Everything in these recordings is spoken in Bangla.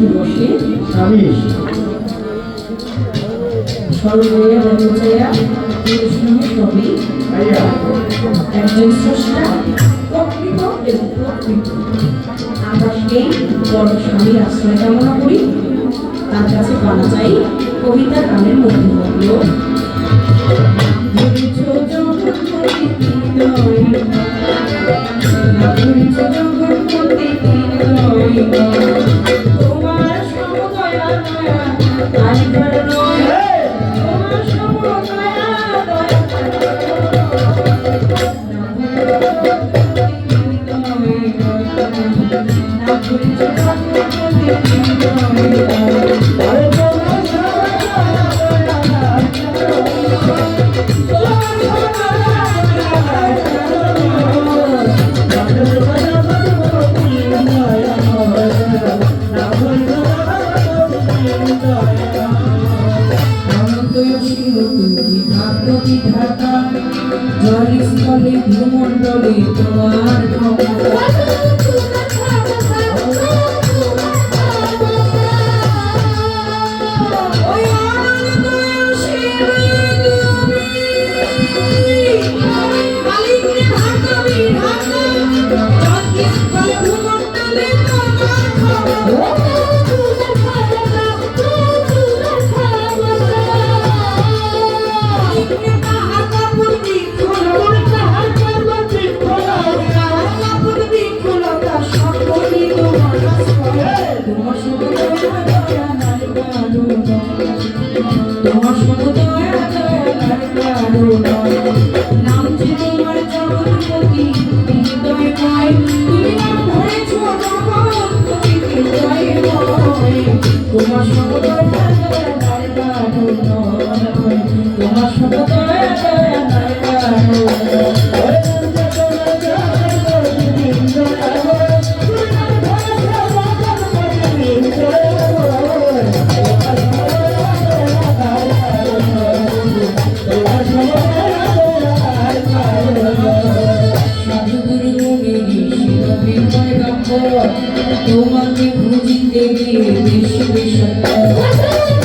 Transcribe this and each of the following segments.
দিবসে সর্বয়া রচয়া কৃষ্ণ কবি একজন স্রষ্টা প্রকৃত এবং প্রকৃত। আমরা সেই বড় স্বামীর আশ্রয় কামনা করি। তার কাছে পাওয়া চাই কবিতা গানের মধ্যে হলো ধরেছ জগৎপতি সমুদয় তোমাকে খুঁজিতে বিশ্ব বিশ্বে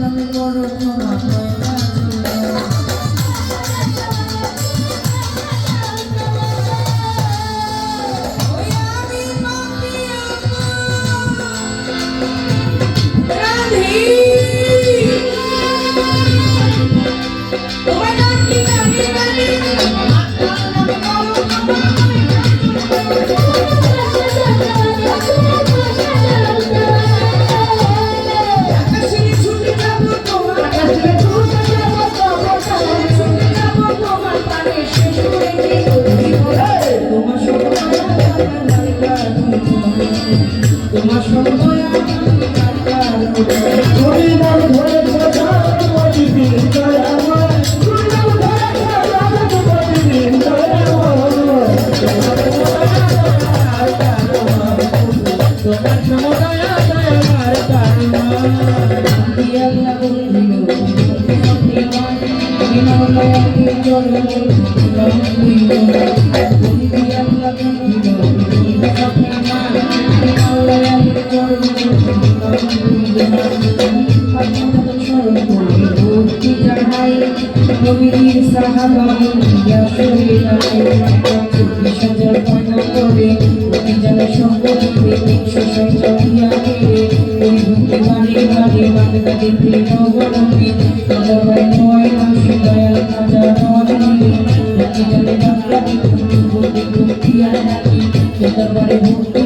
নামে বড় ক্ষমা হয় ভক্তি জানাই নবীর সাহাবা ইয়া চব্বিশ হাজার পয়না করে অতি যেন সম্পত্তিতে একশো সঞ্চয় করে ওই ভক্তি বাড়ি বাড়ি বাগদাদি প্রিয় গরমে দরবারে নয় মাসে দয়াল খাজা নজনী ভক্তি যেন বাগদাদি ভক্তি আর নাকি দরবারে ভক্তি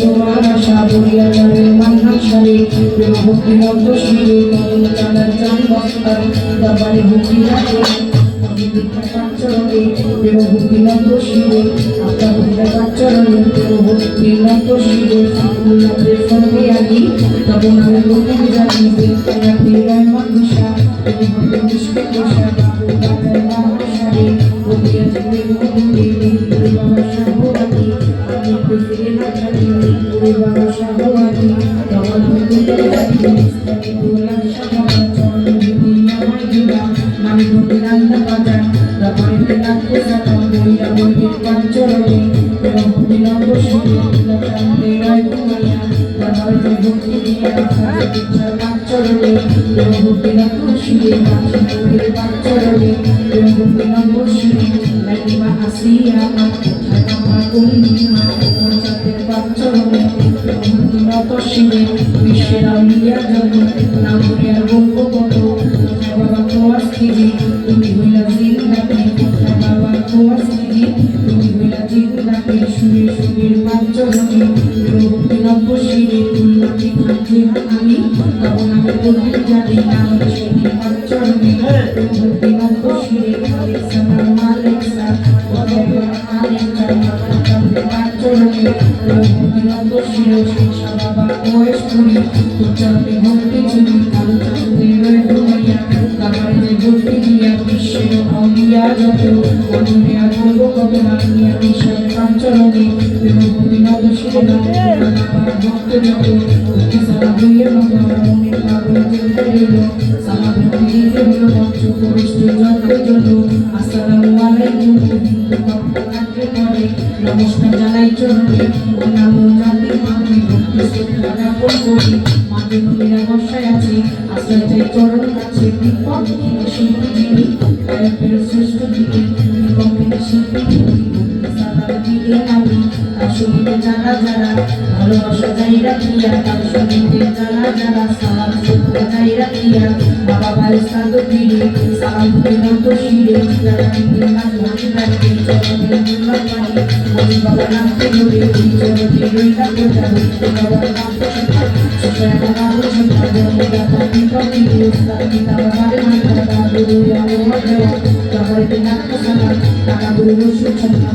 তোমার আশা বলিয়া যাবে মান্না সারি। প্রেম ভক্তি মন্ত্র শিরে কদম চালার চান বস্তার দরবারে ভক্তি রাখে। প্রেম ভক্তি মন্ত্র শিরে আপনার ভক্তি চরণে প্রেম ভক্তি মন্ত্র শিরে উল্লাসের সঙ্গে আনি তখন আমি লোকের জানি যে তোমরা প্রিয় মানুষা তুমি হবে মুশকে দোষা বাবু বাজার মানুষারে বলিয়া যাবে মন্দিরে পুরে বাবা শাহবাদী আমি তো ফিরে না জানি পুরে বাবা শাহবাদী তখন আমি তোদের জানি ইসলামী দোলা শাহবাদ চরণ যদি আমায় জুড়া নামি ধরে রান্না বাজার রায় ঘুমাইয়া তারপরে ভক্তি দিয়া ইচ্ছা পাঞ্চরণে বিশ্বের আউলিয়া জগৎ নাম করিয়া বলতে জানি নাম সেদিন পাঞ্চরণে প্রভৃতি নব্য শিরে আলেক্সা নাম আলেক্সা অথবা আলেক্সা পাঞ্চরণে প্রভৃতি নব্য শিরে শিক্ষা বাবা বয়স করি উচ্চারণে ভক্তি চুরি কালো চাঁদে রয়ে ঘুমাইয়া যে ভক্তি আউলিয়া যত অধুরে আর বলব কত মানিয়া বিশ্বের পাঞ্চরণে প্রেমভূতি নদশিরে আমার ভক্ত যত ভক্তি সারা হইয়া মতো আমার মনের পাগল চলতে রইল সারা ভক্তি দিতে হলো যত জন্য আসসালামু আলাইকুম নমস্কার জানাই চরণে, অন্যান্য জাতি মাতৃ ভক্তি শ্রদ্ধা জ্ঞাপন করি। মাঝে নদীরা বর্ষায় আছে, আশ্রয় চাই চরণ কাছে, বিপদ শিল্পী É preciso de সঙ্গীতে যারা যারা ভালোবাসা যাই রাখিয়া তার সঙ্গীতে যারা যারা সালাম শ্রদ্ধা যাই রাখিয়া বাবা ভাই সাধু ফিরে সালাম বিনত শিরে যারা নিজের কাজ ভাঙি রাখে চরণের দুর্লভ পানি আমি বাবা নামতে ধরে ওই চরণে রইলা প্রজা হইতে বাবার মাতা দাদু আমার গুরু বসে ছন্না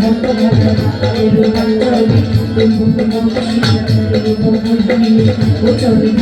আশ্রয় চাই